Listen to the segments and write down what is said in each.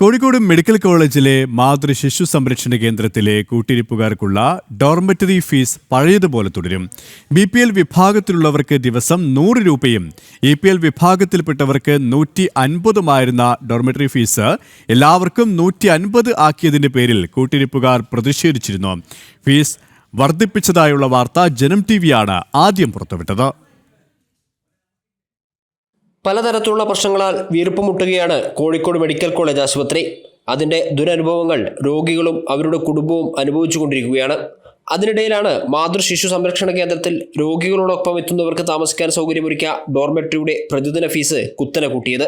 Kozhikode medical കോളേജിലെ മാതൃ ശിശു സംരക്ഷണ കേന്ദ്രത്തിലെ കൂട്ടിരിപ്പുകാർക്കുള്ള ഡോർമെറ്ററി ഫീസ് പഴയതുപോലെ തുടരും. ബി പി എൽ വിഭാഗത്തിലുള്ളവർക്ക് ദിവസം നൂറ് രൂപയും ഇ പി എൽ വിഭാഗത്തിൽപ്പെട്ടവർക്ക് നൂറ്റി അൻപതുമായിരുന്ന ഡോർമെറ്ററി ഫീസ് എല്ലാവർക്കും നൂറ്റി അൻപത് ആക്കിയതിന്റെ പേരിൽ കൂട്ടിരിപ്പുകാർ പ്രതിഷേധിച്ചിരുന്നു. ഫീസ് വർദ്ധിപ്പിച്ചതായുള്ള വാർത്ത ജനം ടി വിയാണ് ആദ്യം പുറത്തുവിട്ടത്. പലതരത്തിലുള്ള പ്രശ്നങ്ങളാൽ വീർപ്പുമുട്ടുകയാണ് കോഴിക്കോട് മെഡിക്കൽ കോളേജ് ആശുപത്രി. അതിന്റെ ദുരനുഭവങ്ങൾ രോഗികളും അവരുടെ കുടുംബവും അനുഭവിച്ചു കൊണ്ടിരിക്കുകയാണ്. അതിനിടയിലാണ് മാതൃ ശിശു സംരക്ഷണ കേന്ദ്രത്തിൽ രോഗികളോടൊപ്പം എത്തുന്നവർക്ക് താമസിക്കാൻ സൗകര്യമൊരുക്കിയ ഡോർമെട്രിയുടെ പ്രതിദിന ഫീസ് കുത്തനെ കൂട്ടിയത്.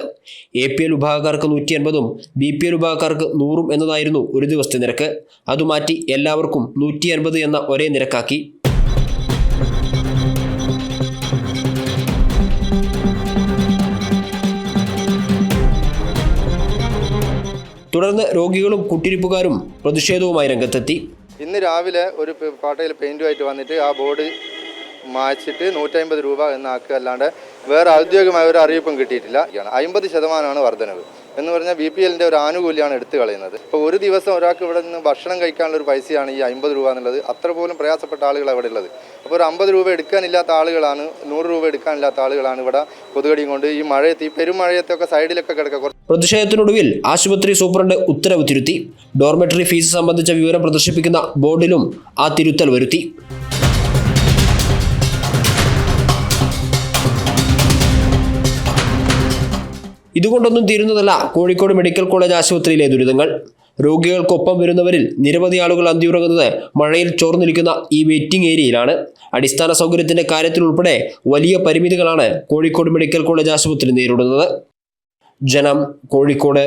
എ പി എൽ വിഭാഗക്കാർക്ക് നൂറ്റി അൻപതും ബി പി എൽ വിഭാഗക്കാർക്ക് നൂറും എന്നതായിരുന്നു ഒരു ദിവസത്തെ നിരക്ക്. അതുമാറ്റി എല്ലാവർക്കും നൂറ്റി അൻപത് എന്ന ഒരേ നിരക്കാക്കി. തുടർന്ന് രോഗികളും കുട്ടിരിപ്പുകാരും പ്രതിഷേധവുമായി രംഗത്തെത്തി. ഇന്ന് രാവിലെ ഒരു പാട്ടയിൽ പെയിന്റുമായിട്ട് വന്നിട്ട് ആ ബോർഡ് മായ്ച്ചിട്ട് നൂറ്റമ്പത് രൂപ എന്നാക്കുക അല്ലാണ്ട് വേറെ ഔദ്യോഗികമായ ഒരു അറിയിപ്പും കിട്ടിയിട്ടില്ല. അമ്പത് ശതമാനമാണ് വർധനവ്. എന്ന് പറഞ്ഞാൽ ബി പി എല്ലിന്റെ ഒരു ആനുകൂല്യമാണ് എടുത്തു കളയുന്നത്. ഇപ്പോൾ ഒരു ദിവസം ഒരാൾക്ക് ഇവിടെ നിന്ന് ഭക്ഷണം കഴിക്കാനുള്ള ഒരു പൈസയാണ് ഈ അമ്പത് രൂപ എന്നുള്ളത്. അത്ര പോലും പ്രയാസപ്പെട്ട ആളുകൾ അവിടെ ഉള്ളത്. അപ്പോൾ ഒരു അമ്പത് രൂപ എടുക്കാനില്ലാത്ത ആളുകളാണ് നൂറ് രൂപ എടുക്കാനില്ലാത്ത ആളുകളാണ് ഇവിടെ കൊതുകടിയും കൊണ്ട് ഈ മഴയത്ത് ഈ പെരുമഴയത്തൊക്കെ സൈഡിലൊക്കെ കിടക്കുക. പ്രതിഷേധത്തിനൊടുവിൽ ആശുപത്രി സൂപ്രണ്ട് ഉത്തരവ് തിരുത്തി. ഡോർമെറ്ററി ഫീസ് സംബന്ധിച്ച വിവരം പ്രദർശിപ്പിക്കുന്ന ബോർഡിലും ആ തിരുത്തൽ വരുത്തി. ഇതുകൊണ്ടൊന്നും തീരുന്നതല്ല. കോഴിക്കോട് മെഡിക്കൽ കോളേജ് ആശുപത്രിയിലെ ദുരിതങ്ങൾ. രോഗികൾക്കൊപ്പം വരുന്നവരിൽ നിരവധി ആളുകൾ അന്തിയുറങ്ങുന്നത് മഴയിൽ ചോർന്നിരിക്കുന്ന ഈ വെയിറ്റിംഗ് ഏരിയയിലാണ്. അടിസ്ഥാന സൗകര്യത്തിന്റെ കാര്യത്തിൽ ഉൾപ്പെടെ വലിയ പരിമിതികളാണ് കോഴിക്കോട് മെഡിക്കൽ കോളേജ് ആശുപത്രി നേരിടുന്നത്. ജനം കോഴിക്കോട്.